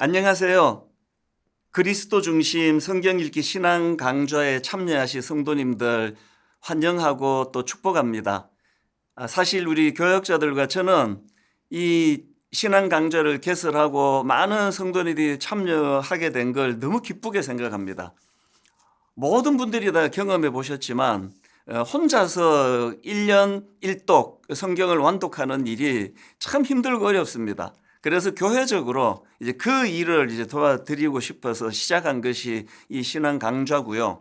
안녕하세요. 그리스도 중심 성경 읽기 신앙 강좌에 참여하신 성도님들 환영하고 또 축복합니다. 아, 사실 우리 교역자들과 저는 이 신앙 강좌를 개설하고 많은 성도님들이 참여하게 된 걸 너무 기쁘게 생각합니다. 모든 분들이 다 경험해 보셨지만 어, 혼자서 1년 1독 성경을 완독하는 일이 참 힘들고 어렵습니다. 그래서 교회적으로 이제 그 일을 이제 도와드리고 싶어서 시작한 것이 이 신앙 강좌고요.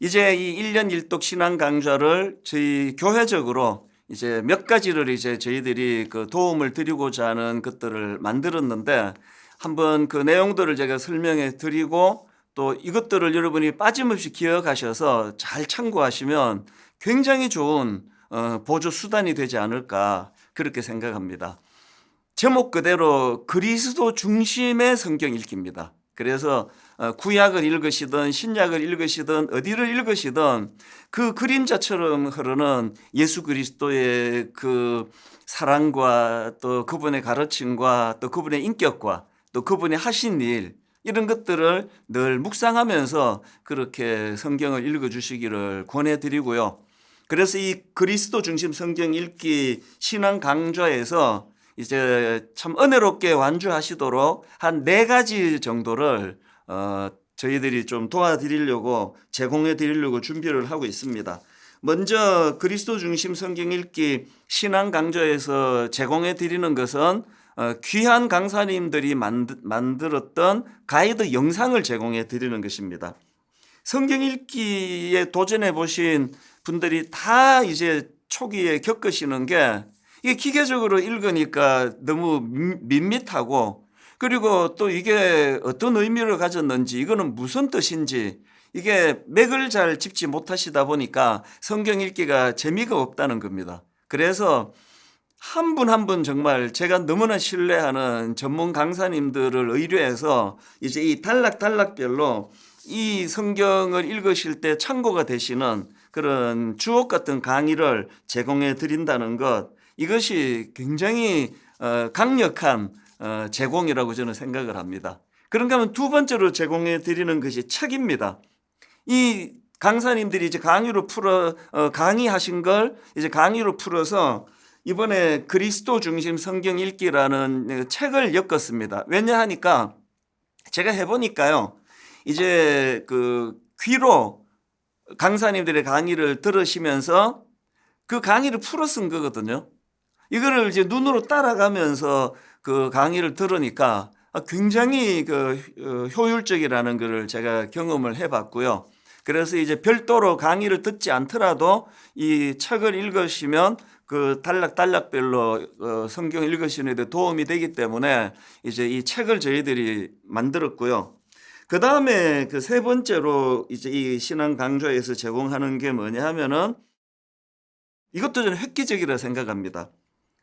이제 이 1년 1독 신앙 강좌를 저희 교회적으로 이제 몇 가지를 이제 저희들이 그 도움을 드리고자 하는 것들을 만들었는데 한번 그 내용들을 제가 설명해 드리고 또 이것들을 여러분이 빠짐없이 기억하셔서 잘 참고하시면 굉장히 좋은 어, 보조 수단이 되지 않을까 그렇게 생각합니다. 제목 그대로 그리스도 중심의 성경 읽기입니다. 그래서 어, 구약을 읽으시든 신약을 읽으시든 어디를 읽으시든 그 그림자처럼 흐르는 예수 그리스도의 그 사랑과 또 그분의 가르침과 또 그분의 인격과 또 그분이 하신 일 이런 것들을 늘 묵상하면서 그렇게 성경을 읽어 주시기를 권해 드리고요. 그래서 이 그리스도 중심 성경 읽기 신앙 강좌에서 이제 참 은혜롭게 완주하시도록 한 네 가지 정도를 어 저희들이 좀 도와드리려고 제공해 드리려고 준비를 하고 있습니다. 먼저 그리스도 중심 성경 읽기 신앙 강좌에서 제공해 드리는 것은 어, 귀한 강사님들이 만들었던 가이드 영상을 제공해 드리는 것입니다. 성경 읽기에 도전해 보신 분들이 다 이제 초기에 겪으시는 게 이게 기계적으로 읽으니까 너무 밋- 밋밋하고 그리고 또 이게 어떤 의미를 가졌는지 이거는 무슨 뜻인지 이게 맥을 잘 짚지 못하시다 보니까 성경 읽기가 재미가 없다는 겁니다. 그래서 한 분 한분 정말 제가 너무나 신뢰하는 전문 강사님들을 의뢰해서 이제 이 단락단락별로 이 성경을 읽으실 때 참고가 되시는 그런 주옥 같은 강의를 제공해 드린다는 것 이것이 굉장히 어, 강력한 어, 제공이라고 저는 생각을 합니다. 그런가 하면 두 번째로 제공해 드리는 것이 책입니다. 이 강사님들이 이제 강의로 풀어 어, 강의하신 걸 이제 강의로 풀어서 이번에 그리스도 중심 성경 읽기라는 책을 엮었습니다. 왜냐 하니까 제가 해보니까요. 이제 그 귀로 강사님들의 강의를 들으시면서 그 강의를 풀어 쓴 거거든요. 이거를 이제 눈으로 따라가면서 그 강의를 들으니까 굉장히 그 어, 효율적이라는 것을 제가 경험을 해 봤고요. 그래서 이제 별도로 강의를 듣지 않더라도 이 책을 읽으시면 그 단락단락별로 어, 성경 읽으시는 데 도움이 되기 때문에 이제 이 책을 저희들이 만들었고요. 그 다음에 그 세 번째로 이제 이 신앙 강좌에서 제공하는 게 뭐냐 하면은 이것도 저는 획기적이라 생각합니다.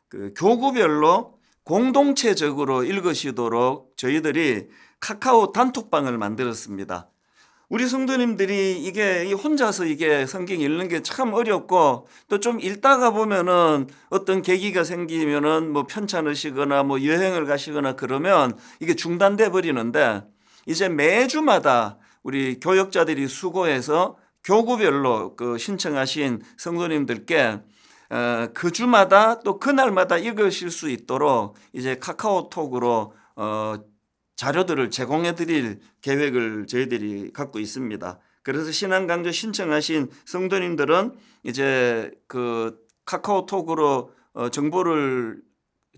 그 교구별로 공동체적으로 읽으시도록 저희들이 카카오 단톡방을 만들었습니다. 우리 성도님들이 이게 이 혼자서 이게 성경 읽는 게 참 어렵고 또 좀 읽다가 보면은 어떤 계기가 생기면은 뭐 편찮으시거나 뭐 여행을 가시거나 그러면 이게 중단돼 버리는데 이제 매주마다 우리 교역자들이 수고해서 교구별로 그 신청하신 성도님들께 어, 그 주마다 또 그날마다 읽으실 수 있도록 이제 카카오톡으로 어, 자료들을 제공해 드릴 계획을 저희들이 갖고 있습니다. 그래서 신앙 강좌 신청하신 성도님들은 이제 그 카카오톡으로 어, 정보를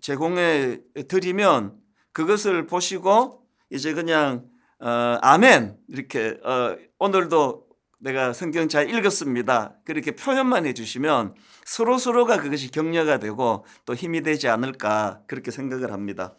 제공해 드리면 그것을 보시고 이제 그냥 어, 아멘 이렇게 어, 오늘도 내가 성경 잘 읽었습니다. 그렇게 표현만 해주시면 서로 서로가 그것이 격려가 되고 또 힘이 되지 않을까 그렇게 생각을 합니다.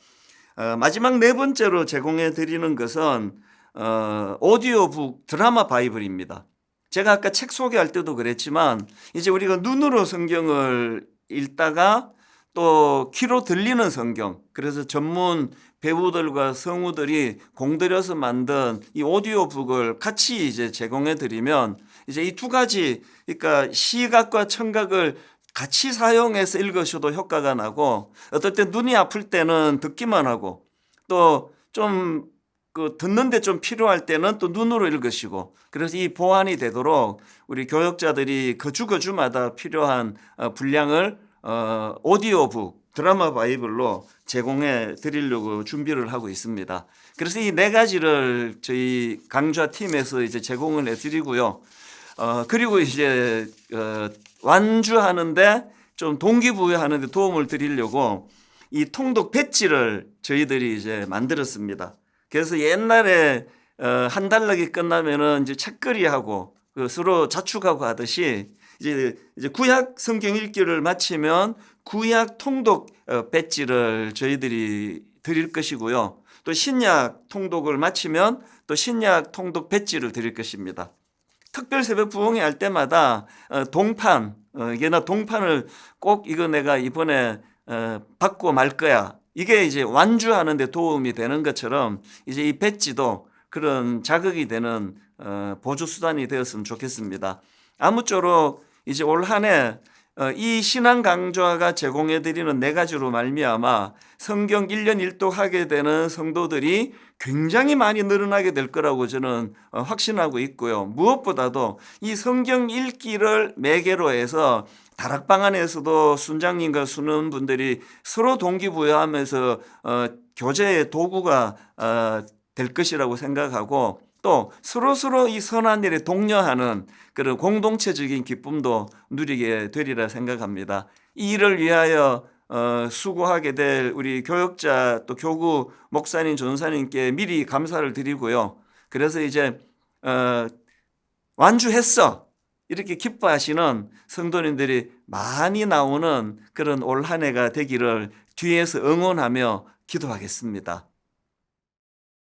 어, 마지막 네 번째로 제공해 드리는 것은 어, 오디오북 드라마 바이블입니다. 제가 아까 책 소개할 때도 그랬지만 이제 우리가 눈으로 성경을 읽다가 또 귀로 들리는 성경. 그래서 전문 배우들과 성우들이 공들여서 만든 이 오디오북을 같이 이제 제공해 드리면 이제 이 두 가지 그러니까 시각과 청각을 같이 사용해서 읽으셔도 효과가 나고 어떨 때 눈이 아플 때는 듣기만 하고 또좀 그 듣는데 좀 필요할 때는 또 눈으로 읽으시고 그래서 이 보완이 되도록 우리 교역자들이 그 거주 거주마다 필요한 어, 분량을 어, 오디오북 드라마 바이블로 제공해 드리려고 준비를 하고 있습니다. 그래서 이 네 가지를 저희 강좌 팀에서 이제 제공을 해 드리고요. 어, 그리고 이제 어, 완주하는데 좀 동기부여하는데 도움을 드리려고 이 통독 배지를 저희들이 이제 만들었습니다. 그래서 옛날에 어, 한 달락이 끝나면은 이제 책거리하고 그 서로 자축하고 하듯이 이제 이제 구약 성경 읽기를 마치면 구약 통독 어, 배지를 저희들이 드릴 것이고요. 또 신약 통독을 마치면 또 신약 통독 배지를 드릴 것입니다. 특별 새벽 부흥회 할 때마다 어, 동판 어, 이게 나 동판을 꼭 이거 내가 이번에 어, 받고 말 거야. 이게 이제 완주하는 데 도움이 되는 것처럼 이제 이 배지도 그런 자극이 되는 어, 보조 수단이 되었으면 좋겠습니다. 아무쪼록 이제 올 한해 어, 이 신앙 강좌가 제공해 드리는 네 가지로 말미암아 성경 1년 1독 하게 되는 성도들이 굉장히 많이 늘어나게 될 거라고 저는 어, 확신하고 있고요. 무엇보다도 이 성경 읽기를 매개로 해서 다락방 안에서도 순장님과 수는 분들이 서로 동기부여하면서 어, 교제의 도구가 어, 될 것이라고 생각하고 또 서로 서로 이 선한 일에 독려하는 그런 공동체적인 기쁨도 누리게 되리라 생각합니다. 이 일을 위하여 어, 수고하게 될 우리 교역자 또 교구 목사님 전사님께 미리 감사를 드리고요. 그래서 이제 어, 완주했어 이렇게 기뻐하시는 성도님들이 많이 나오는 그런 올 한 해가 되기를 뒤에서 응원하며 기도하겠습니다.